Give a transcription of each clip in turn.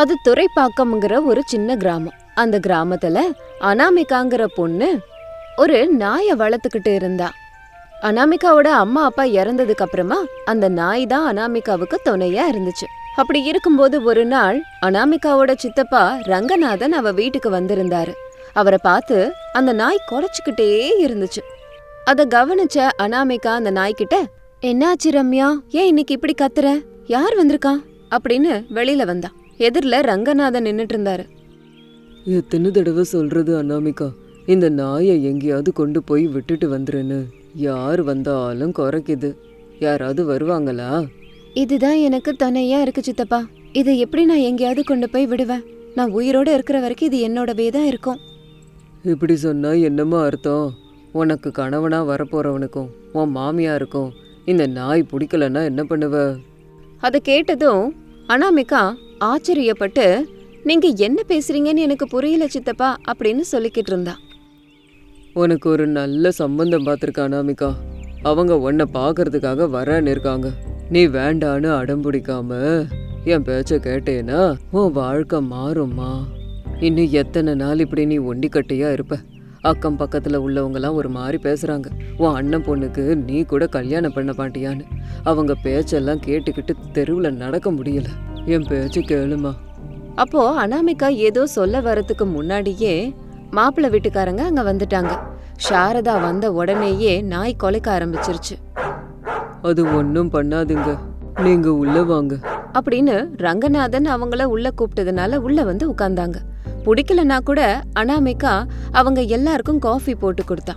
அது துறைப்பாக்கம்ங்கிற ஒரு சின்ன கிராமம். அந்த கிராமத்துல அனாமிகாங்கிற பொண்ணு ஒரு நாயை வளர்த்துக்கிட்டு இருந்தா. அனாமிகாவோட அம்மா அப்பா இறந்ததுக்கு அப்புறமா அந்த நாய் தான் அனாமிகாவுக்கு துணையா இருந்துச்சு. அப்படி இருக்கும்போது ஒரு நாள் அனாமிகாவோட சித்தப்பா ரங்கநாதன் அவ வீட்டுக்கு வந்திருந்தாரு. அவரை பார்த்து அந்த நாய் குறைச்சிக்கிட்டே இருந்துச்சு. அதை கவனிச்ச அனாமிகா அந்த நாய்கிட்ட என்னாச்சு ரம்யா? ஏன் இன்னைக்கு இப்படி கத்துற? யார் வந்திருக்கா? அப்படின்னு வெளியில வந்தான் எதிரில ரங்கநாதன் நின்னுட்டு இருந்தாரு எத்தனை தடவை சொல்றது அனாமிகா? இந்த நாயை எங்கேயாவது கொண்டு போய் விட்டுட்டு வந்துருன்னு. யார் வந்தாலும் குறைக்குது. யாராவது வருவாங்களா? இதுதான் எனக்கு துணையா இருக்கு சித்தப்பா. இதை எப்படி நான் எங்கேயாவது கொண்டு போய் விடுவேன்? நான் உயிரோட இருக்கிற வரைக்கும் இது என்னோடவே தான் இருக்கும். இப்படி சொன்னா என்னம்மா அர்த்தம்? உனக்கு கணவனா வரப்போறவனுக்கும் உன் மாமியாருக்கும் இந்த நாய் பிடிக்கலன்னா என்ன பண்ணுவ? அதை கேட்டதும் அனாமிகா ஆச்சரியப்பட்டு நீங்க என்ன பேசுறீங்கன்னு எனக்கு புரியல சித்தப்பா அப்படின்னு சொல்லிக்கிட்டு இருந்தா. உனக்கு ஒரு நல்ல சம்பந்தம் பார்த்துருக்க அனாமிகா அவங்க உன்னை பார்க்கறதுக்காக வரன்னு இருக்காங்க. நீ வேண்டான்னு அடம் பிடிக்காம என் பேச்ச கேட்டேனா உன் வாழ்க்கை மாறும்மா. இன்னும் எத்தனை நாள் இப்படி நீ ஒண்டிக்கட்டையா இருப்ப? அக்கம் பக்கத்துல உள்ளவங்கலாம் ஒரு மாதிரி பேசுறாங்க. உன் அண்ணன் பொண்ணுக்கு நீ கூட கல்யாணம் பண்ண மாட்டியான்னு. அவங்க பேச்செல்லாம் கேட்டுக்கிட்டு தெருவில் நடக்க முடியலை. என் பேச்சு கேளுமா. அப்போ அனாமிகா ஏதோ சொல்ல வரதுக்கு முன்னாடியே மாப்பிள்ளை வீட்டுக்காரங்க அங்க வந்துட்டாங்க. சாரதா வந்த உடனேயே நாய் கொலைக்க ஆரம்பிச்சிருச்சு. அது ஒன்றும் பண்ணாதுங்க. நீங்க உள்ள வாங்க. அப்படின்னு ரங்கநாதன் அவங்கள உள்ள கூப்பிட்டதுனால உள்ள வந்து உட்கார்ந்தாங்க. பிடிக்கலனா கூட அனாமிகா அவங்க எல்லாருக்கும் காஃபி போட்டு கொடுத்தா.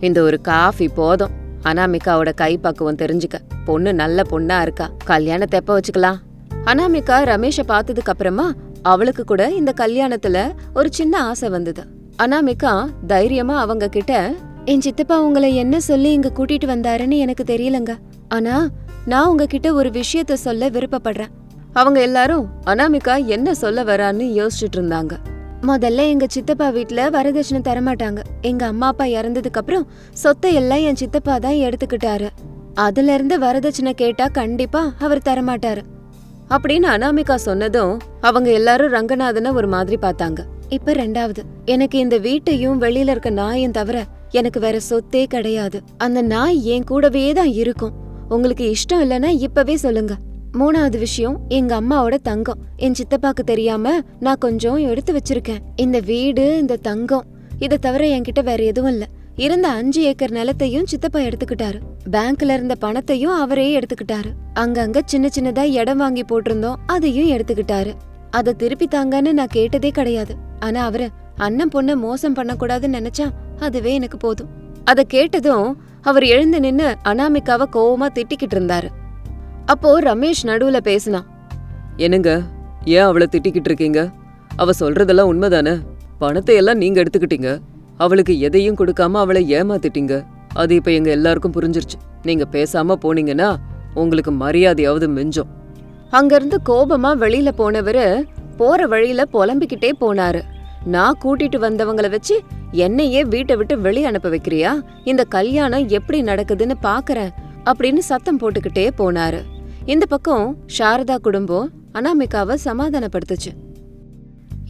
இந்த ஒரு காஃபி போதும். அனாமிகாவோட கை பக்குவம் தெரிஞ்சுக்க. பொண்ணு நல்ல பொண்ணா இருக்கா. கல்யாணத்தை எப்ப வச்சுக்கலாம்? அனாமிகா ரமேஷை பார்த்ததுக்கு அப்புறமா அவளுக்கு கூட இந்த கல்யாணத்துல ஒரு சின்ன ஆசை வந்தது. அனாமிகா தைரியமா அவங்க கிட்ட என் சித்தப்பா உங்களை என்ன சொல்லி இங்க கூட்டிட்டு வந்தாருன்னு எனக்கு தெரியலங்க. ஆனா நான் உங்ககிட்ட ஒரு விஷயத்த சொல்ல விருப்பப்படுறேன். அவங்க எல்லாரும் அனாமிகா என்ன சொல்ல வரான்னு யோசிச்சுட்டு இருந்தாங்க. முதல்ல எங்க சித்தப்பா வீட்ல வரதட்சணை தரமாட்டாங்க. எங்க அம்மா அப்பா இறந்ததுக்கு அப்புறம் சொத்தை எல்லாம் என் சித்தப்பா தான் எடுத்துக்கிட்டாரு. அதுல இருந்து வரதட்சணை கேட்டா கண்டிப்பா அவர் தரமாட்டாரு. அப்படின்னு அனாமிகா சொன்னதும் அவங்க எல்லாரும் ரங்கநாதனை ஒரு மாதிரி பார்த்தாங்க. இப்ப ரெண்டாவது எனக்கு இந்த வீட்டையும் வெளியில இருக்க நாயும் தவிர எனக்கு வேற சொத்தே கிடையாது. அந்த நாய் என் கூடவே தான் இருக்கும். உங்களுக்கு இஷ்டம் இல்லைன்னா இப்பவே சொல்லுங்க. மூணாவது விஷயம் எங்க அம்மாவோட தங்கம். என் சித்தப்பாக்கு தெரியாம நான் கொஞ்சம் எடுத்து வச்சிருக்கேன். இந்த வீடு இந்த தங்கம் இதை தவிர என்கிட்ட வேற எதுவும் இல்லை. இருந்த அஞ்சு ஏக்கர் நிலத்தையும் சித்தப்பா எடுத்துக்கிட்டாரு. பேங்க்ல இருந்த பணத்தையும் அவரே எடுத்துக்கிட்டாரு. அங்கங்க சின்ன சின்னதா இடம் வாங்கி போட்டிருந்தோம் அதையும் எடுத்துக்கிட்டாரு. அதை திருப்பி தாங்கன்னு நான் கேட்டதே கிடையாது. ஆனா அவரு அண்ணன் பொண்ண மோசம் பண்ணக்கூடாதுன்னு நினைச்சா அதுவே எனக்கு போதும். அத கேட்டதும் அவர் எழுந்து நின்னு அனாமிக்காவ கோவமா திட்டிக்கிட்டு இருந்தாரு. அப்போ ரமேஷ் நடுவுல பேசினான். என்னங்க? ஏன் அவளை திட்டிக்கிட்டு இருக்கீங்க? அவ சொல்றதெல்லாம் உண்மைதானே? பணத்தை எல்லாம் நீங்க எடுத்துக்கிட்டீங்க. அவளுக்கு எதையும் கொடுக்காம அவளை ஏமாத்திட்டீங்க. அது இப்ப எங்க எல்லாருக்கும் புரிஞ்சிருச்சு. நீங்க பேசாம போனீங்கன்னா உங்களுக்கு மரியாதையாவது மிஞ்சும். அங்கிருந்து கோபமா வெளியில போனவரு போற வழியில புலம்பிக்கிட்டே போனாரு. நான் கூட்டிட்டு வந்தவங்கள வச்சு என்னையே வீட்டை விட்டு வெளிய அனுப்ப வைக்கிறியா? இந்த கல்யாணம் எப்படி நடக்குதுன்னு பாக்குறேன் அப்படின்னு சத்தம் போட்டுக்கிட்டே போனாரு. இந்த பக்கம் சாரதா குடும்பம் அனாமிகாவை சமாதானப்படுத்துச்சு.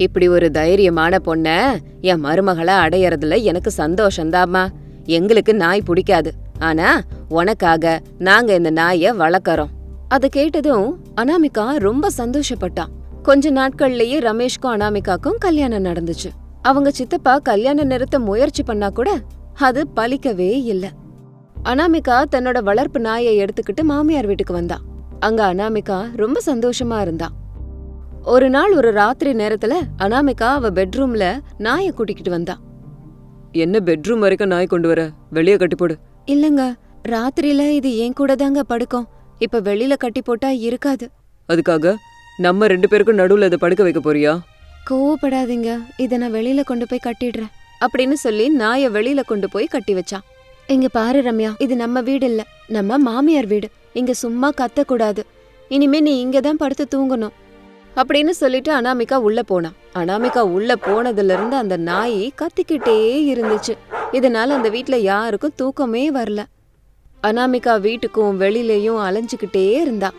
இப்படி ஒரு தைரியமான பொண்ண என் மருமகளை அடையறதுல எனக்கு சந்தோஷந்தாம்மா. எங்களுக்கு நாய் பிடிக்காது. ஆனா உனக்காக நாங்க இந்த நாய வளர்க்கறோம். அத கேட்டதும் அனாமிகா ரொம்ப சந்தோஷப்பட்டான் கொஞ்ச நாட்கள்லயே ரமேஷ்க்கும் அனாமிகாக்கும் கல்யாணம் நடந்துச்சு. அவங்க சித்தப்பா கல்யாணம் நிறுத்த முயற்சி பண்ணா கூட அது பலிக்கவே இல்ல. அனாமிகா தன்னோட வளர்ப்பு நாயை எடுத்துக்கிட்டு மாமியார் வீட்டுக்கு வந்தா. அங்க அனாமிகா ரொம்ப சந்தோஷமா இருந்தா. ஒரு நாள் ஒரு ராத்திரி நேரத்துல அனாமிகா அவ பெட்ரூம்ல நாயை கூட்டிக்கிட்டு வந்தா. என்ன பெட்ரூம் வரைக்கும் நாய் கொண்டு வர? வெளியே கட்டி போடு. இல்லங்க ராத்திரியில இது என் கூட தாங்க படுக்கும். இப்ப வெளியில கட்டி போட்டா இருக்காது. அதுக்காக நம்ம ரெண்டு பேருக்கும் நடுவுல இதை படுக்க வைக்க போறியா? கோவப்படாதீங்க இத நான் வெளியில கொண்டு போய் கட்டிடுறேன். அப்படின்னு சொல்லி நாயை வெளியில கொண்டு போய் கட்டி வச்சான் இங்க பாரு ரம்யா இது நம்ம வீடு இல்ல நம்ம மாமியார் வீடு. இங்க சும்மா கத்த கூடாது இனிமே நீ இங்க தான் படுத்து தூங்கணும். அப்படின்னு சொல்லிட்டு அனாமிகா உள்ள போனா. அனாமிகா உள்ள போனதுல இருந்து அந்த நாய் கத்திக்கிட்டே இருந்துச்சு. இதனால அந்த வீட்ல யாருக்கும் தூக்கமே வரல. அனாமிகா வீட்டுக்கும் வெளியிலயும் அலைஞ்சுக்கிட்டே இருந்தா.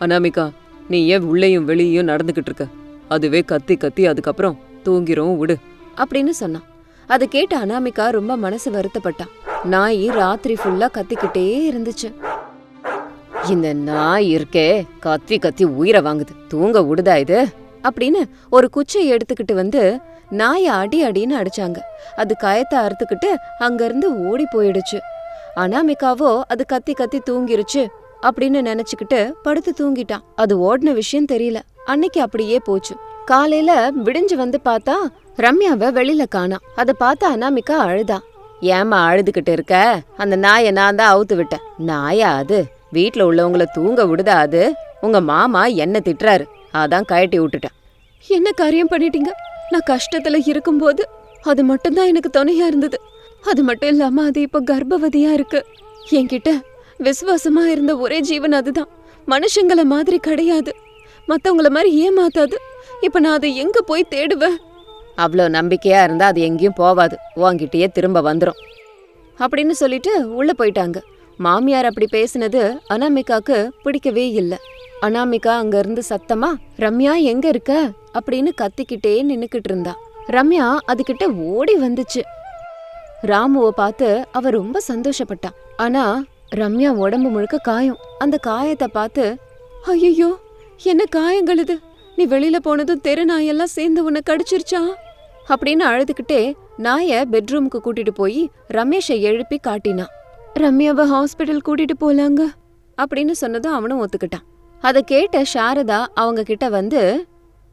அனாமிகா நீ ஏன் உள்ளேயும் வெளியும் நடந்துகிட்டு இருக்க? அதுவே கத்தி கத்தி அதுக்கப்புறம் தூங்கிரும் விடு. அப்படின்னு சொன்னான் அதை கேட்ட அனாமிகா ரொம்ப மனசு வருத்தப்பட்டான் நாய் ராத்திரி ஃபுல்லா கத்திக்கிட்டே இருந்துச்சு. இந்த நாய் இருக்கே கத்தி கத்தி உயிரை வாங்குது. தூங்க விடுதா இது? அப்படின்னு ஒரு குச்சியை எடுத்துக்கிட்டு வந்து நாயை அடி அடின்னு அடிச்சாங்க. அது கயத்தை அறுத்துக்கிட்டு அங்கிருந்து ஓடி போயிடுச்சு. அனாமிகாவோ அது கத்தி கத்தி தூங்கிருச்சு அப்படின்னு நினைச்சுக்கிட்டு படுத்து தூங்கிட்டான். அது ஓடின விஷயம் தெரியல. அன்னைக்கு அப்படியே போச்சு. காலையில விடிஞ்சு வந்து பார்த்தா ரம்யாவை வெளியில காணாம் அதை பார்த்து அனாமிகா அழுதா. ஏமா அழுதுகிட்டு இருக்க? அந்த நாயை நான் தான் அவுத்து விட்டேன். நாயா அது? வீட்ல உள்ளவங்கள தூங்க விடுதா அது? உங்க மாமா என்ன திட்டுறாரு? அதான் கழட்டி விட்டுட்டேன். என்ன காரியம் பண்ணிட்டீங்க? நான் கஷ்டத்துல இருக்கும்போது அது மட்டும்தான் எனக்கு துணையா இருந்தது. அது மட்டும் இல்லாம அது இப்ப கர்ப்பவதியா இருக்கு. என்கிட்ட விசுவாசமா இருந்த ஒரே ஜீவன் அதுதான். மனுஷங்கள மாதிரி கிடையாது. மத்தவங்கள மாதிரி ஏமாத்தாது. இப்ப நான் அதை எங்க போய் தேடுவேன்? அவ்வளோ நம்பிக்கையா இருந்தா அது எங்கேயும் போவாது. உன்கிட்டயே திரும்ப வந்துரும். அப்படின்னு சொல்லிட்டு உள்ள போயிட்டாங்க. மாமியார் அப்படி பேசினது அனாமிகாக்கு பிடிக்கவே இல்லை. அனாமிகா அங்க இருந்து சத்தமா ரம்யா எங்க இருக்க? அப்படின்னு கத்திக்கிட்டே நின்னுக்கிட்டு இருந்தா. ரம்யா அதுகிட்ட ஓடி வந்துச்சு. ராமுவை பார்த்து அவ ரொம்ப சந்தோஷப்பட்டான் ஆனா ரம்யா உடம்பு முழுக்க காயம். அந்த காயத்தை பார்த்து ஐயோ என்ன காயங்கள் இது? நீ வெளியில போனதும் தெரு நாயெல்லாம் சேர்ந்து உன்னை கடிச்சிருச்சா? அப்படின்னு அழுதுகிட்டே நாய பெட்ரூமுக்கு கூட்டிட்டு போய் ரமேஷை எழுப்பி காட்டினான் ரம்யாவை ஹாஸ்பிட்டல் கூட்டிட்டு போலாங்க அப்படின்னு சொன்னதும் அவனும் ஒத்துக்கிட்டான். அதை கேட்ட சாரதா அவங்க கிட்ட வந்து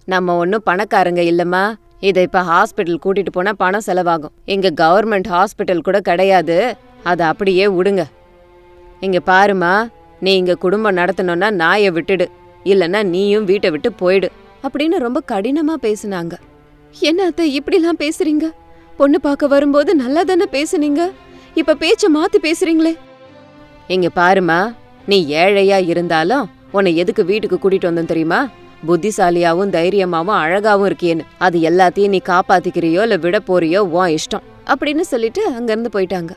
நம்ம ஒன்றும் பணக்காரங்க இல்லம்மா. இதை இப்ப ஹாஸ்பிட்டல் கூட்டிட்டு போனா பணம் செலவாகும். இங்க கவர்மெண்ட் ஹாஸ்பிட்டல் கூட கிடையாது. அதை அப்படியே விடுங்க. இங்க பாருமா நீ இங்க குடும்பம் நடத்தணும்னா நாயை விட்டுடு. இல்லைன்னா நீயும் வீட்டை விட்டு போயிடு. அப்படின்னு ரொம்ப கடினமா பேசுனாங்க. என்ன அத்தை இப்படிலாம் பேசுறீங்க? பொண்ணு பார்க்க வரும்போது நல்லா தானே பேசுனீங்க? இப்ப பேச்ச மாத்தி பேசுறீங்களே. இங்க பாருமா நீ ஏழையா இருந்தாலும் உன்னை எதுக்கு வீட்டுக்கு கூட்டிட்டு வந்தோம் தெரியுமா? புத்திசாலியாவும் தைரியமாவும் அழகாவும் இருக்கியேன்னு. அது எல்லாத்தையும் நீ காப்பாத்திக்கிறியோ இல்ல விட போறியோ உன் இஷ்டம். அப்படின்னு சொல்லிட்டு அங்கிருந்து போயிட்டாங்க.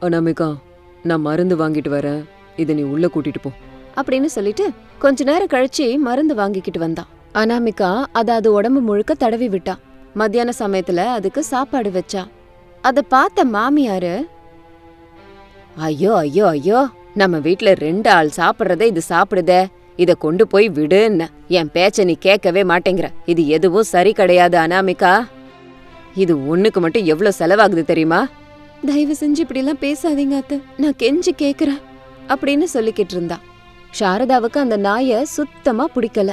அனாமிகா நான் மருந்து வாங்கிட்டு வரேன். இதை நீ உள்ள கூட்டிட்டு போ. அப்படின்னு சொல்லிட்டு கொஞ்ச நேரம் கழிச்சு மருந்து வாங்கிக்கிட்டு வந்தான். அனாமிகா அத அது உடம்பு முழுக்க தடவி விட்டா மத்தியான சமயத்துல அதுக்கு சாப்பாடு வச்சா. அத பார்த்த மாமியாரு ஐயோ ஐயோ ஐயோ. நம்ம வீட்ல ரெண்டு ஆள் சாப்பிடுறத இது சாப்பிடுதே. இத கொண்டு போய் விடுன்னு. என் பேச்ச நீ கேட்கவே மாட்டேங்கிற. இது எதுவும் சரி கிடையாது அனாமிகா. இது ஒண்ணுக்கு மட்டும் எவ்வளவு செலவாகுது தெரியுமா? தயவு செஞ்சு இப்படிலாம் பேசாதீங்க அத்தை. நான் கெஞ்சி கேக்குறேன். அப்படின்னு சொல்லிக்கிட்டு இருந்தா. சாரதாவுக்கு அந்த நாய சுத்தமா பிடிக்கல.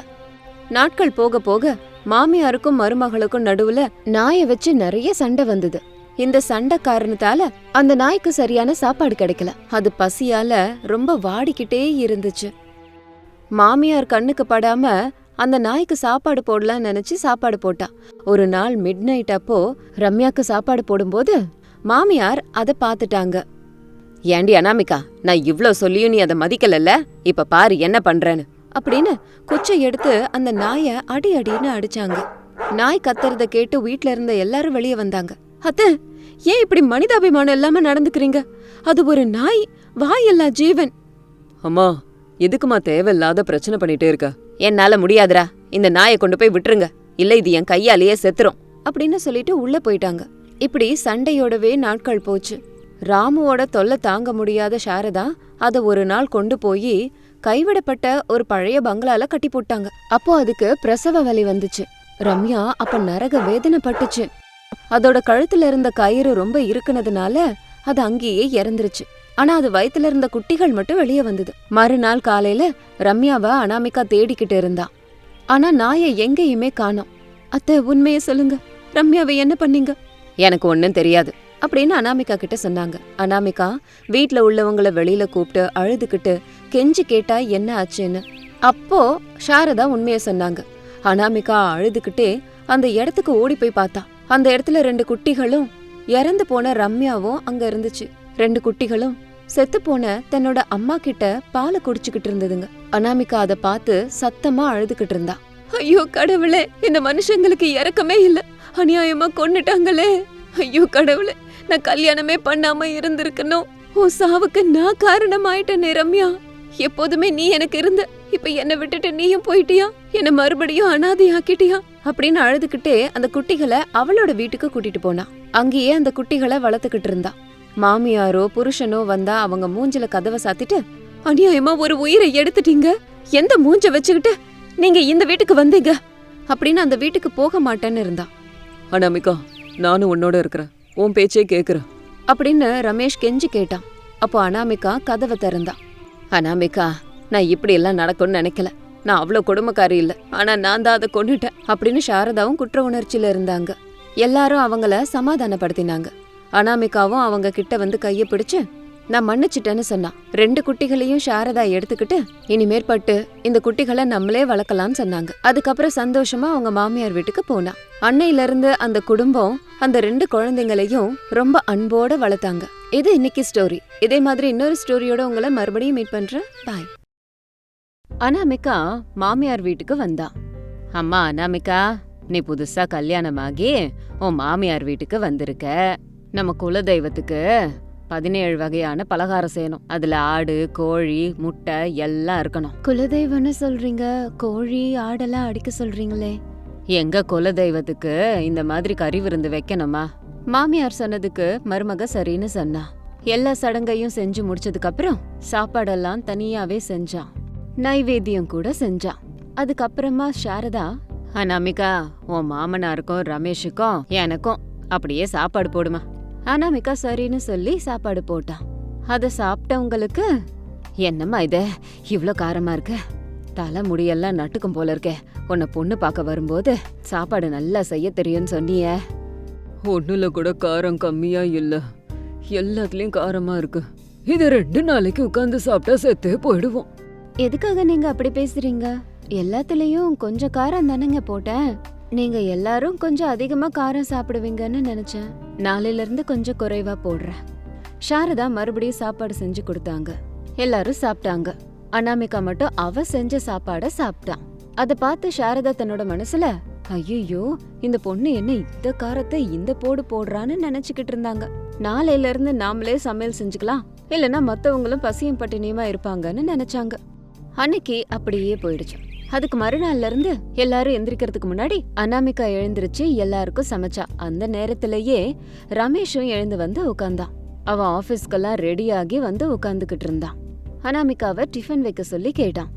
நாட்கள் போக போக மாமியாருக்கும் மருமகளுக்கும் நடுவுல நாயை வச்சு நிறைய சண்டை வந்தது. இந்த சண்டை காரணத்தால அந்த நாய்க்கு சரியான சாப்பாடு கிடைக்கல. அது பசியால ரொம்ப வாடிக்கிட்டே இருந்துச்சு. மாமியார் கண்ணுக்கு படாம அந்த நாய்க்கு சாப்பாடு போடலாம்னு நினைச்சு சாப்பாடு போட்டா. ஒரு நாள் மிட் நைட் அப்போ ரம்யாக்கு சாப்பாடு போடும்போது மாமியார் அதை பார்த்துட்டாங்க ஏண்டி அனாமிகா நான் இவ்ளோ சொல்லியும் நீ அதை மதிக்கலல்ல? இப்ப பாரு என்ன பண்றேன்னு. அப்படின்னு குச்சை எடுத்து அந்த நாய அடி அடின்னு அடிச்சாங்க. நாய் கத்துறத கேட்டு வீட்ல இருந்த எல்லாரும் வெளியே வந்தாங்க. அத்த ஏன் இப்படி மனிதாபிமானம் இல்லாம நடந்துக்கிறீங்க? அது ஒரு நாய் வாயல்லா ஜீவன். அம்மா எதுக்குமா தேவையில்லாத பிரச்சனை பண்ணிட்டே இருக்க? என்னால முடியாதுடா. இந்த நாயை கொண்டு போய் விட்டுருங்க. இல்ல இது என் கையாலேயே செத்துரும். அப்படின்னு சொல்லிட்டு உள்ள போயிட்டாங்க. இப்படி சண்டையோடவே நாட்கள் போச்சு. ராமுவோட தொல்லை தாங்க முடியாத சாரதா அத ஒரு நாள் கொண்டு போய் கைவிடப்பட்ட ஒரு பழைய பங்களால கட்டி போட்டாங்க. அப்போ அதுக்கு பிரசவ வலி வந்துச்சு. ரம்யா அப்ப நரக வேதனை பட்டுச்சு. அதோட கழுத்துல இருந்த கயிறு ரொம்ப இருக்குனதுனால அது அங்கேயே இறந்துருச்சு. ஆனா அது வயித்துல இருந்த குட்டிகள் மட்டும் வெளியே வந்தது. மறுநாள் காலையில ரம்யாவை அனாமிகா தேடிக்கிட்டு இருந்தா. ஆனா நாயை எங்கேயுமே காணோம். அத்தை உண்மையை சொல்லுங்க. ரம்யாவை என்ன பண்ணீங்க? எனக்கு ஒன்னும் தெரியாது அப்படின்னு அனாமிகா கிட்ட சொன்னாங்க. அனாமிகா வீட்டில் உள்ளவங்கள வெளியில கூப்பிட்டு அழுதுகிட்டு கெஞ்சி கேட்டா என்ன ஆச்சுன்னு. அப்போ சாரதா உண்மைய சொன்னாங்க. அனாமிகா அழுதுகிட்டே அந்த இடத்துக்கு ஓடி போய் பார்த்தா. அந்த இடத்துல ரெண்டு குட்டிகளும் இறந்து போன ரம்யாவும் அங்க இருந்துச்சு. ரெண்டு குட்டிகளும் செத்து போன தன்னோட அம்மா கிட்ட பாலை குடிச்சுக்கிட்டு இருந்ததுங்க. அனாமிகா அதை பார்த்து சத்தமா அழுதுகிட்டு இருந்தா. ஐயோ கடவுளே இந்த மனுஷங்களுக்கு இறக்கமே இல்ல. அநியாயமா கொன்னுட்டாங்களே. ஐயோ கடவுளே நான் கல்யாணமே பண்ணாம இருந்திருக்கணும். உன் சாவுக்கு நான் காரணமாயிட்டேனே ரம்யா. எப்போதுமே நீ எனக்கு இருந்த இப்ப என்ன விட்டுட்டு நீயும் போயிட்டியா? என்ன மறுபடியும் அனாதையாக்கிட்டியா? அப்படின்னு அழுதுகிட்டே அந்த குட்டிகளை அவளோட வீட்டுக்கு கூட்டிட்டு போனா. அங்கேயே அந்த குட்டிகளை வளர்த்துக்கிட்டு இருந்தா. மாமியாரோ புருஷனோ வந்தா அவங்க மூஞ்சில கதவை சாத்திட்டு அநியாயமா ஒரு உயிரை எடுத்துட்டீங்க? எந்த மூஞ்ச வச்சுக்கிட்டு நீங்க இந்த வீட்டுக்கு வந்தீங்க? அப்படின்னு அந்த வீட்டுக்கு போக மாட்டேன்னு இருந்தா. அனாமிகா நானும் உன்னோட இருக்கிறேன். உன் பேச்சே கேக்குறேன். அப்படின்னு ரமேஷ் கெஞ்சி கேட்டான் அப்போ அனாமிகா கதவை திறந்தா. அனாமிகா நான் இப்படியெல்லாம் நடக்கும்னு நினைக்கல. நான் அவ்வளோ கொடுமைக்காரி இல்லை. ஆனால் நான் தான் அதை கொண்டுட்டேன் அப்படின்னு சாரதாவும் குற்ற உணர்ச்சியில் இருந்தாங்க. எல்லாரும் அவங்கள சமாதானப்படுத்தினாங்க. அனாமிகாவும் அவங்க கிட்ட வந்து கையை பிடிச்சு நான் மன்னிச்சிட்டேன்னு சொன்னான். ரெண்டு குட்டிகளையும் சாரதா எடுத்துக்கிட்டு இனிமேற்பட்டு இந்த குட்டிகளை நம்மளே வளர்க்கலாம்னு சொன்னாங்க. அதுக்கப்புறம் சந்தோஷமா அவங்க மாமியார் வீட்டுக்கு போனா. அன்னையில இருந்து அந்த குடும்பம் அந்த ரெண்டு குழந்தைங்களையும் ரொம்ப அன்போட வளர்த்தாங்க. இது இன்னைக்கு ஸ்டோரி இதே மாதிரி இன்னொரு ஸ்டோரியோட உங்களை மறுபடியும் மீட் பண்றேன். பாய் அனாமிகா மாமியார் வீட்டுக்கு வந்தா. அம்மா அனாமிகா நீ புதுசா கல்யாணமாகி உன் மாமியார் வீட்டுக்கு வந்திருக்க. நம்ம குலதெய்வத்துக்கு பதினேழு வகையான பலகாரம் செய்யணும். அதுல ஆடு கோழி முட்டை எல்லாம் இருக்கணும். குலதெய்வம்னு சொல்றீங்க கோழி ஆடெல்லாம் அடிக்க சொல்றீங்களே. எங்க குலதெய்வத்துக்கு இந்த மாதிரி கறி விருந்து வைக்கணுமா? மாமியார் சொன்னதுக்கு மருமக சரின்னு சொன்னா. எல்லா சடங்கையும் செஞ்சு முடிச்சதுக்கு அப்புறம் சாப்பாடெல்லாம் தனியாவே செஞ்சான் நைவேத்தியம் கூட செஞ்சான் அதுக்கப்புறமா சாரதா அனாமிகா உன் மாமனாருக்கும் ரமேஷுக்கும் எனக்கும் அப்படியே சாப்பாடு போடுமா? அனாமிகா சரின்னு சொல்லி சாப்பாடு போட்டான் அதை சாப்பிட்டவங்களுக்கு என்னம்மா இது? இவ்வளோ காரமா இருக்கு. தலை முடியெல்லாம் நட்டுக்கும் போல இருக்கே. உன்னை பொண்ணு பார்க்க வரும்போது சாப்பாடு நல்லா செய்ய தெரியும்னு சொன்னியே. ஒண்ணுல கூட காரம் கம்மியா இல்ல. எல்லாத்துலயும் காரமா இருக்கு. இது ரெண்டு நாளைக்கு உட்காந்து சாப்பிட்டா செத்தே போயிடுவோம். எதுக்காக நீங்க அப்படி பேசுறீங்க? எல்லாத்துலயும் கொஞ்சம் காரம் தானேங்க போட்டேன். நீங்க எல்லாரும் கொஞ்சம் அதிகமா காரம் சாப்பிடுவீங்கன்னு நினைச்சேன். நாளையில இருந்து கொஞ்சம் குறைவா போடுறேன். சாரதா மறுபடியும் சாப்பாடு செஞ்சு கொடுத்தாங்க. எல்லாரும் சாப்பிட்டாங்க. அனாமிகா மட்டும் அவ செஞ்ச சாப்பாட சாப்பிட்டான். அத பார்த்து சாரதா தன்னோட மனசுல ஐயோ இந்த பொண்ணு என்ன இந்த காரத்தை இந்த போடு போடுறான்னு நினைச்சுக்கிட்டு இருந்தாங்க. நாளையில இருந்து நாமளே சமையல் செஞ்சுக்கலாம். இல்லனா மத்தவங்களும் பசியும் பட்டினியுமா இருப்பாங்கன்னு நினைச்சாங்க. அன்னைக்கு அப்படியே போயிடுச்சு. அதுக்கு மறுநாள்ல இருந்து எல்லாரும் எந்திரிக்கிறதுக்கு முன்னாடி அனாமிகா எழுந்திருச்சு எல்லாருக்கும் சமைச்சா. அந்த நேரத்திலேயே ரமேஷும் எழுந்து வந்து உட்கார்ந்தான் அவன் ஆபீஸ்க்கெல்லாம் ரெடியாகி வந்து உட்கார்ந்துகிட்டு இருந்தான். அனாமிகாவை டிஃபன் வைக்க சொல்லி கேட்டான்.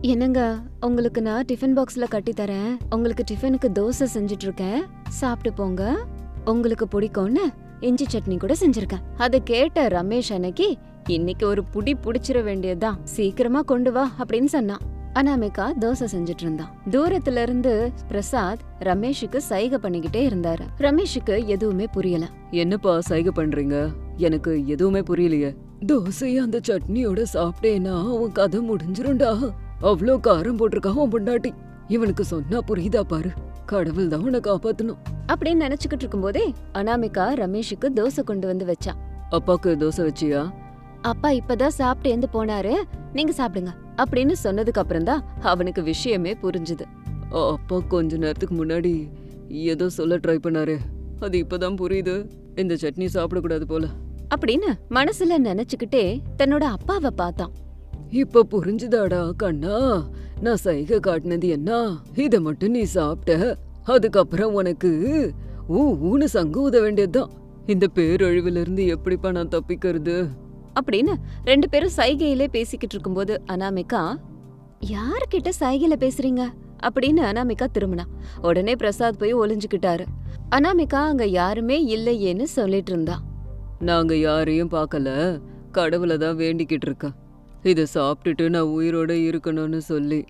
என்னங்க உங்களுக்கு நான் டிஃபன் பாக்ஸ்ல கட்டி தரேன். உங்களுக்கு டிஃபனுக்கு தோசை செஞ்சுட்டு இருக்கேன் சாப்பிட்டு போங்க. உங்களுக்கு பிடிக்கும்னு இஞ்சி சட்னி கூட செஞ்சிருக்கேன். அதை கேட்ட ரமேஷ் அன்னைக்கு இன்னைக்கு ஒரு புடி புடிச்சிட வேண்டியதுதான் சீக்கிரமா கொண்டு வா அப்படின்னு சொன்னான் அனாமிகா தோசை செஞ்சுட்டு இருந்தான் தூரத்துல இருந்து பிரசாத் ரமேஷுக்கு சைகை பண்ணிக்கிட்டே இருந்தாரு. ரமேஷுக்கு எதுவுமே புரியல. என்னப்பா சைகை பண்றீங்க? எனக்கு எதுவுமே புரியலையே. தோசையை அந்த சட்னியோட சாப்பிட்டேன்னா அவன் கதை முடிஞ்சிரும்டா. அவ்ளோ காரம் போட்டிருக்கா உன் பொண்டாட்டி. இவனுக்கு சொன்னா புரியுதா பாரு. கடவுள் தான் உன்னை காப்பாத்தணும். அப்படின்னு நினைச்சுக்கிட்டு இருக்கும்போதே அனாமிகா ரமேஷுக்கு தோசை கொண்டு வந்து வச்சா. அப்பாக்கு தோசை வச்சியா? அப்பா இப்பதான் சாப்பிட்டு எந்து போனாரு. நீங்க சாப்பிடுங்க. அப்படின்னு சொன்னதுக்கு அப்புறம் தான் அவனுக்கு விஷயமே புரிஞ்சுது. அப்பா கொஞ்ச நேரத்துக்கு முன்னாடி ஏதோ சொல்ல ட்ரை பண்ணாரு. அது இப்பதான் புரியுது. இந்த சட்னி சாப்பிடக்கூடாது போல. அப்படின்னு மனசுல நினைச்சுக்கிட்டே தன்னோட அப்பாவை பார்த்தான். இப்ப புரிஞ்சுதாடா கண்ணா. நான் சைகை காட்டினது என்ன? இத மட்டும் நீ சாப்பிட்ட. அதுக்கப்புறம் உனக்கு ஊ ஊன்னு சங்கு ஊத வேண்டியதுதான். இந்த பேரழிவுல இருந்து எப்படிப்பா நான் தப்பிக்கிறது? அப்படின்னு ரெண்டு பேரும் சைகையிலே பேசிக்கிட்டு இருக்கும்போது அனாமிகா யார்கிட்ட சைகையில பேசுறீங்க? அப்படின்னு அனாமிகா திரும்பினா. உடனே பிரசாத் போய் ஒளிஞ்சுக்கிட்டாரு. அனாமிகா அங்க யாருமே இல்லையேன்னு சொல்லிட்டு இருந்தா. நாங்க யாரையும் பார்க்கல. கடவுளை தான் வேண்டிக்கிட்டு இருக்கேன் இத சாப்பிட்டுட்டு நான் உயிரோட இருக்கணும்னு சொல்லி.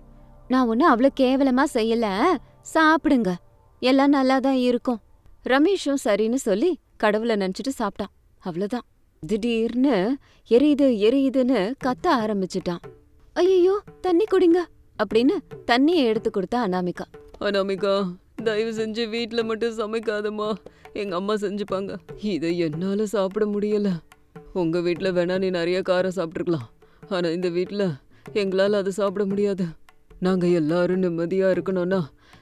நான் ஒன்னும் அவ்வளோ கேவலமா செய்யல. சாப்பிடுங்க. எல்லாம் நல்லா தான் இருக்கும். ரமேஷும் சரின்னு சொல்லி கடவுளை நினைச்சிட்டு சாப்பிட்டான். அவ்வளவுதான். திடீர்னு எரியுது எரியுதுன்னு கத்த ஆரம்பிச்சிட்டான். ஐயோ தண்ணி குடிங்க அப்படின்னு தண்ணியை எடுத்து கொடுத்தா அனாமிகா. அனாமிகா தயவு செஞ்சு வீட்ல மட்டும் சமைக்காதம்மா. எங்க அம்மா செஞ்சுப்பாங்க. இதை என்னால சாப்பிட முடியல. உங்க வீட்ல வேணா நீ நிறைய காரம் சாப்பிட்டுருக்கலாம். ஆனா இந்த வீட்ல எங்களால அதை சாப்பிட முடியாது. நாங்க எல்லாரும் நிம்மதியா இருக்கணும்னா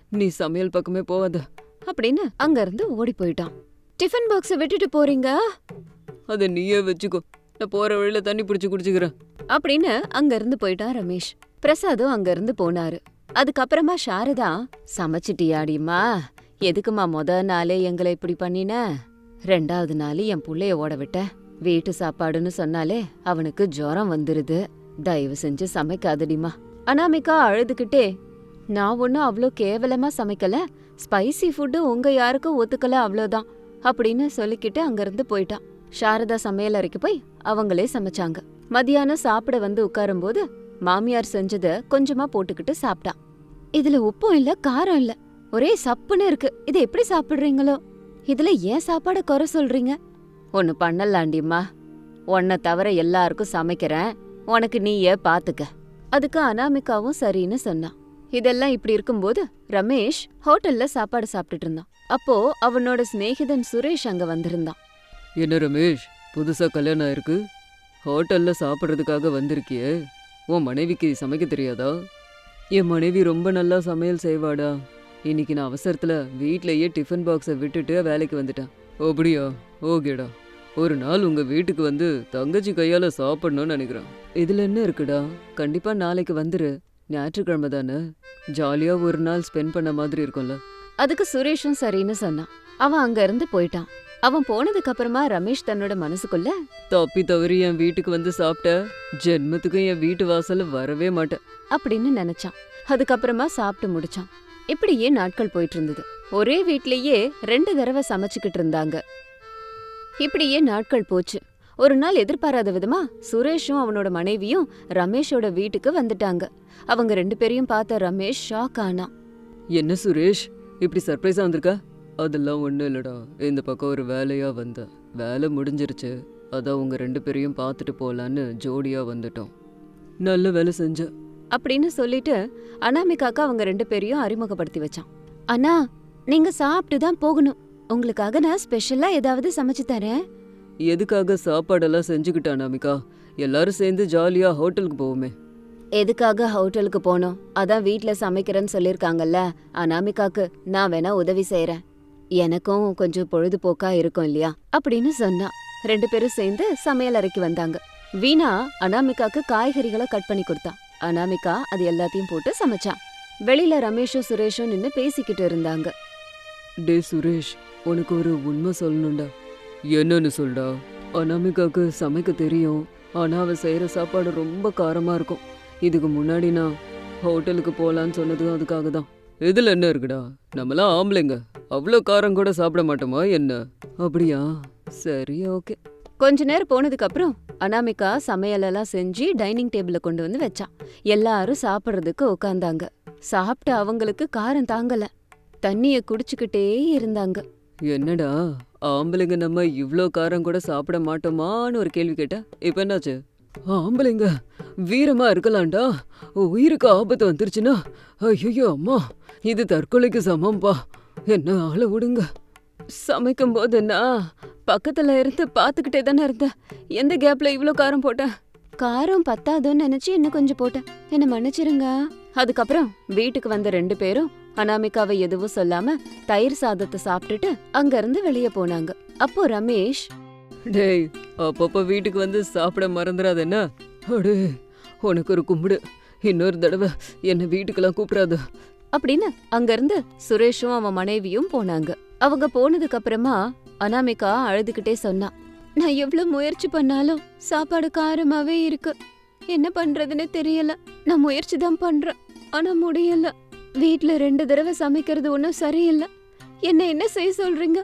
நீ சமையல் பக்கமே போகாத. அப்படின்னு அங்க இருந்து ஓடி போயிட்டான். டிஃபன் பாக்ஸ விட்டுட்டு போறீங்க? அதை நீயே வச்சுக்கோ. நான் போற வழியில தண்ணி பிடிச்சி குடிச்சுக்கிறேன். அப்படின்னு அங்க இருந்து போயிட்டான் ரமேஷ். பிரசாதும் அங்க இருந்து போனாரு. அதுக்கப்புறமா சாரதா சமைச்சிட்டியாடிம்மா? எதுக்குமா முத நாளே எங்களை இப்படி பண்ணின? ரெண்டாவது நாள் என் புள்ளைய ஓட விட்ட. வீட்டு சாப்பாடுன்னு சொன்னாலே அவனுக்கு ஜுரம் வந்துருது. தயவு செஞ்சு சமைக்காதடிமா அனாமிகா அழுதுகிட்டே நான் ஒன்றும் அவ்வளோ கேவலமா சமைக்கல. ஸ்பைசி ஃபுட்டு உங்க யாருக்கும் ஒத்துக்கல அவ்வளோதான் அப்படின்னு சொல்லிக்கிட்டு அங்கிருந்து போயிட்டான். சாரதா சமையல் அறைக்கு போய் அவங்களே சமைச்சாங்க. மதியானம் சாப்பிட வந்து உட்காரும்போது மாமியார் செஞ்சத கொஞ்சமா போட்டுக்கிட்டு சாப்பிட்டான் இதுல உப்பும் இல்ல காரம் இல்ல. ஒரே சப்புன்னு இருக்கு. இதை எப்படி சாப்பிடுறீங்களோ? இதுல ஏன் சாப்பாட குறை சொல்றீங்க? ஒன்னு பண்ணலாண்டிம்மா. உன்னை தவிர எல்லாருக்கும் சமைக்கிறேன். உனக்கு நீயே பாத்துக்க. அதுக்கு அனாமிகாவும் சரின்னு சொன்னான் இதெல்லாம் இப்படி இருக்கும்போது ரமேஷ் ஹோட்டல்ல சாப்பாடு சாப்பிட்டுட்டு இருந்தான். அப்போ அவனோட சிநேகிதன் சுரேஷ் அங்க வந்திருந்தான். என்ன ரமேஷ் புதுசாக கல்யாணம் ஆயிருக்கு? ஹோட்டலில் சாப்பிட்றதுக்காக வந்திருக்கியே. உன் மனைவிக்கு சமைக்க தெரியாதா? என் மனைவி ரொம்ப நல்லா சமையல் செய்வாடா. இன்னைக்கு நான் அவசரத்தில் வீட்லயே டிஃபன் பாக்ஸை விட்டுட்டு வேலைக்கு வந்துட்டேன். அப்படியா? ஓகேடா. ஒரு நாள் உங்கள் வீட்டுக்கு வந்து தங்கச்சி கையால் சாப்பிடணும்னு நினைக்கிறேன். இதுல என்ன இருக்குடா? கண்டிப்பா நாளைக்கு வந்துரு. ஞாயிற்றுக்கிழமை தானே. ஜாலியாக ஒரு நாள் ஸ்பெண்ட் பண்ண மாதிரி இருக்கும்ல. அதுக்கு சுரேஷும் சரின்னு சொன்னான். அவன் அங்கேருந்து போயிட்டான். அவன் போனதுக்கு அப்புறமா ரமேஷ் தன்னோட மனசுக்குள்ள தப்பி தவறி என் வீட்டுக்கு வந்து சாப்பிட்ட ஜென்மத்துக்கும் என் வீட்டு வாசல்ல வரவே மாட்டேன். அப்படின்னு நினைச்சான். அதுக்கப்புறமா சாப்பிட்டு முடிச்சான். இப்படியே நாட்கள் போயிட்டு இருந்தது ஒரே வீட்லயே ரெண்டு தடவை சமைச்சுக்கிட்டு இருந்தாங்க. இப்படியே நாட்கள் போச்சு. ஒரு நாள் எதிர்பாராத விதமா சுரேஷும் அவனோட மனைவியும் ரமேஷோட வீட்டுக்கு வந்துட்டாங்க. அவங்க ரெண்டு பேரையும் பார்த்த ரமேஷ் ஷாக் ஆனான். என்ன சுரேஷ்? இப்படி சர்ப்ரைஸா வந்திருக்க? அதெல்லாம் ஒன்றும் இல்லடா. இந்த பக்கம் ஒரு வேலையா வந்தேன் வேலை முடிஞ்சிருச்சு. அதான் உங்க ரெண்டு பேரையும் பார்த்துட்டு போலான்னு ஜோடியா வந்துட்டோம். நல்ல வேலை செஞ்ச. அப்படின்னு சொல்லிட்டு அனாமிகாக்கு அவங்க ரெண்டு பேரையும் அறிமுகப்படுத்தி வச்சான். அண்ணா நீங்க சாப்பிட்டு தான் போகணும். உங்களுக்காக நான் ஸ்பெஷலா ஏதாவது சமைச்சு தரேன். எதுக்காக சாப்பாடெல்லாம் செஞ்சுக்கிட்டா அனாமிகா? எல்லாரும் சேர்ந்து ஜாலியா ஹோட்டலுக்கு போவோமே. எதுக்காக ஹோட்டலுக்கு போனோம்? அதான் வீட்ல சமைக்கிறேன்னு சொல்லிருக்காங்கல்ல அனாமிகாக்கு நான் வேணா உதவி செய்யறேன் எனக்கும் கொஞ்சம் பொழுதுபோக்கா இருக்கும் இல்லையா? அப்படின்னு சொன்னா. ரெண்டு பேரும் சேர்ந்து சமையல் அறைக்கு வந்தாங்க. வீணா அனாமிகாக்கு காய்கறிகளை கட் பண்ணி கொடுத்தான் அனாமிகா அது எல்லாத்தையும் போட்டு சமைச்சான் வெளியில ரமேஷும் சுரேஷும் நின்னு பேசிக்கிட்டு இருந்தாங்க. டே சுரேஷ் உனக்கு ஒரு உண்மை சொல்லணும்டா. என்னன்னு சொல்டா? அனாமிகாக்கு சமைக்க தெரியும். ஆனா அவ செய்யற சாப்பாடு ரொம்ப காரமா இருக்கும். இதுக்கு முன்னாடி நான் ஹோட்டலுக்கு போலான்னு சொன்னதும் அதுக்காக தான். இதுல என்ன இருக்குடா? நம்மளாம் ஆம்பளைங்க. அவ்வளோ காரம் கூட சாப்பிட மாட்டோமா என்ன? அப்படியா? சரி ஓகே. கொஞ்ச நேரம் போனதுக்கு அப்புறம் அனாமிகா சமையலெல்லாம் செஞ்சு டைனிங் டேபிள்ல கொண்டு வந்து வச்சான் எல்லாரும் சாப்பிடுறதுக்கு உட்கார்ந்தாங்க. சாப்பிட்ட அவங்களுக்கு காரம் தாங்கல. தண்ணிய குடிச்சுக்கிட்டே இருந்தாங்க. என்னடா? ஆம்பளைங்க நம்ம இவ்ளோ காரம் கூட சாப்பிட மாட்டோமான்னு ஒரு கேள்வி கேட்டா இப்ப என்னாச்சு? ஆம்பளைங்க வீரமா இருக்கலாம்டா. உயிருக்கு ஆபத்து வந்துருச்சுன்னா. ஐயோ அம்மா. இது தற்கொலைக்கு சமம்பா என்ன ஆள விடுங்க. சமைக்கும் போது நான் பக்கத்துல இருந்து பாத்துக்கிட்டே தானே இருந்தேன். எந்த கேப்ல இவ்ளோ காரம் போட்டேன்? காரம் பத்தாதோன்னு நினைச்சு இன்னும் கொஞ்சம் போட்டேன். என்ன மன்னிச்சிருங்க. அதுக்கப்புறம் வீட்டுக்கு வந்த ரெண்டு பேரும் அனாமிகாவை எதுவும் சொல்லாம தயிர் சாதத்தை சாப்பிட்டுட்டு அங்க இருந்து வெளியே போனாங்க. அப்போ ரமேஷ் டேய் அப்பப்ப வீட்டுக்கு வந்து சாப்பிட மறந்துடாத என்ன? அடே உனக்கு ஒரு கும்பிடு. இன்னொரு தடவை என்னை வீட்டுக்கெல்லாம் கூப்பிடாத. அப்படின்னு அங்கிருந்து சுரேஷும் அவன் மனைவியும் போனாங்க. அவங்க போனதுக்கு அப்புறமா அனாமிகா அழுதுகிட்டே சொன்னா நான் எவ்வளவு முயற்சி பண்ணாலும் சாப்பாடு காரமாவே இருக்கு. என்ன பண்றதுன்னு தெரியல. நான் முயற்சி தான் பண்றேன். ஆனா முடியல. வீட்ல ரெண்டு தடவை சமைக்கிறது ஒன்றும் சரியில்லை. என்ன என்ன செய்ய சொல்றீங்க?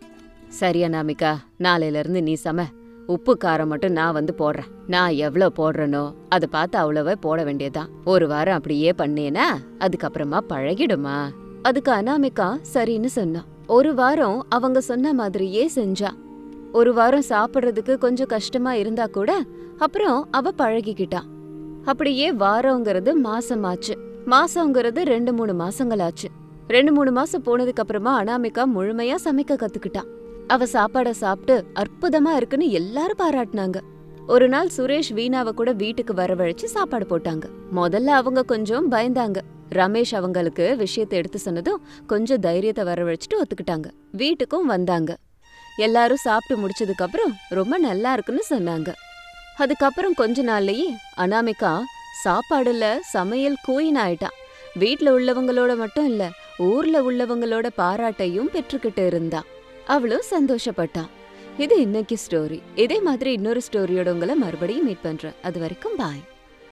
சரி அனாமிகா. நாளையில இருந்து நீ சம. உப்பு காரம் மட்டும் நான் வந்து போடுறேன். நான் எவ்வளோ போடுறேனோ அதை பார்த்து அவ்வளவா போட வேண்டியதுதான் ஒரு வாரம் அப்படியே பண்ணேனா அதுக்கப்புறமா பழகிடுமா? அதுக்கு அனாமிகா சரின்னு சொன்னா. ஒரு வாரம் அவங்க சொன்ன மாதிரியே செஞ்சா. ஒரு வாரம் சாப்பிட்றதுக்கு கொஞ்சம் கஷ்டமா இருந்தா கூட அப்புறம் அவ பழகிக்கிட்டா. அப்படியே வாரங்கிறது மாசமாச்சு. மாசங்கிறது ரெண்டு மூணு மாசங்களாச்சு. ரெண்டு மூணு மாசம் போனதுக்கு அப்புறமா அனாமிகா முழுமையா சமைக்க கத்துக்கிட்டா. அவ சாப்பாட சாப்பிட்டு அற்புதமா இருக்குன்னு எல்லாரும் பாராட்டினாங்க. ஒரு நாள் சுரேஷ் வீணாவை கூட வீட்டுக்கு வரவழைச்சு சாப்பாடு போட்டாங்க. முதல்ல அவங்க கொஞ்சம் பயந்தாங்க. ரமேஷ் அவங்களுக்கு விஷயத்தை எடுத்து சொன்னதும் கொஞ்சம் தைரியத்தை வரவழைச்சிட்டு ஒத்துக்கிட்டாங்க. வீட்டுக்கும் வந்தாங்க. எல்லாரும் சாப்பிட்டு முடிச்சதுக்கு அப்புறம் ரொம்ப நல்லா இருக்குன்னு சொன்னாங்க. அதுக்கப்புறம் கொஞ்ச நாள்லயே அனாமிகா சாப்பாடுல சமையல் கூயின் ஆயிட்டான் வீட்டில் உள்ளவங்களோட மட்டும் இல்ல ஊர்ல உள்ளவங்களோட பாராட்டையும் பெற்றுக்கிட்டு இருந்தான் அவளும் சந்தோஷப்பட்டா. இது இன்னைக்கு ஸ்டோரி இதே மாதிரி இன்னொரு ஸ்டோரியோட உங்களை மறுபடியும் மீட் பண்றேன். அது வரைக்கும் பாய்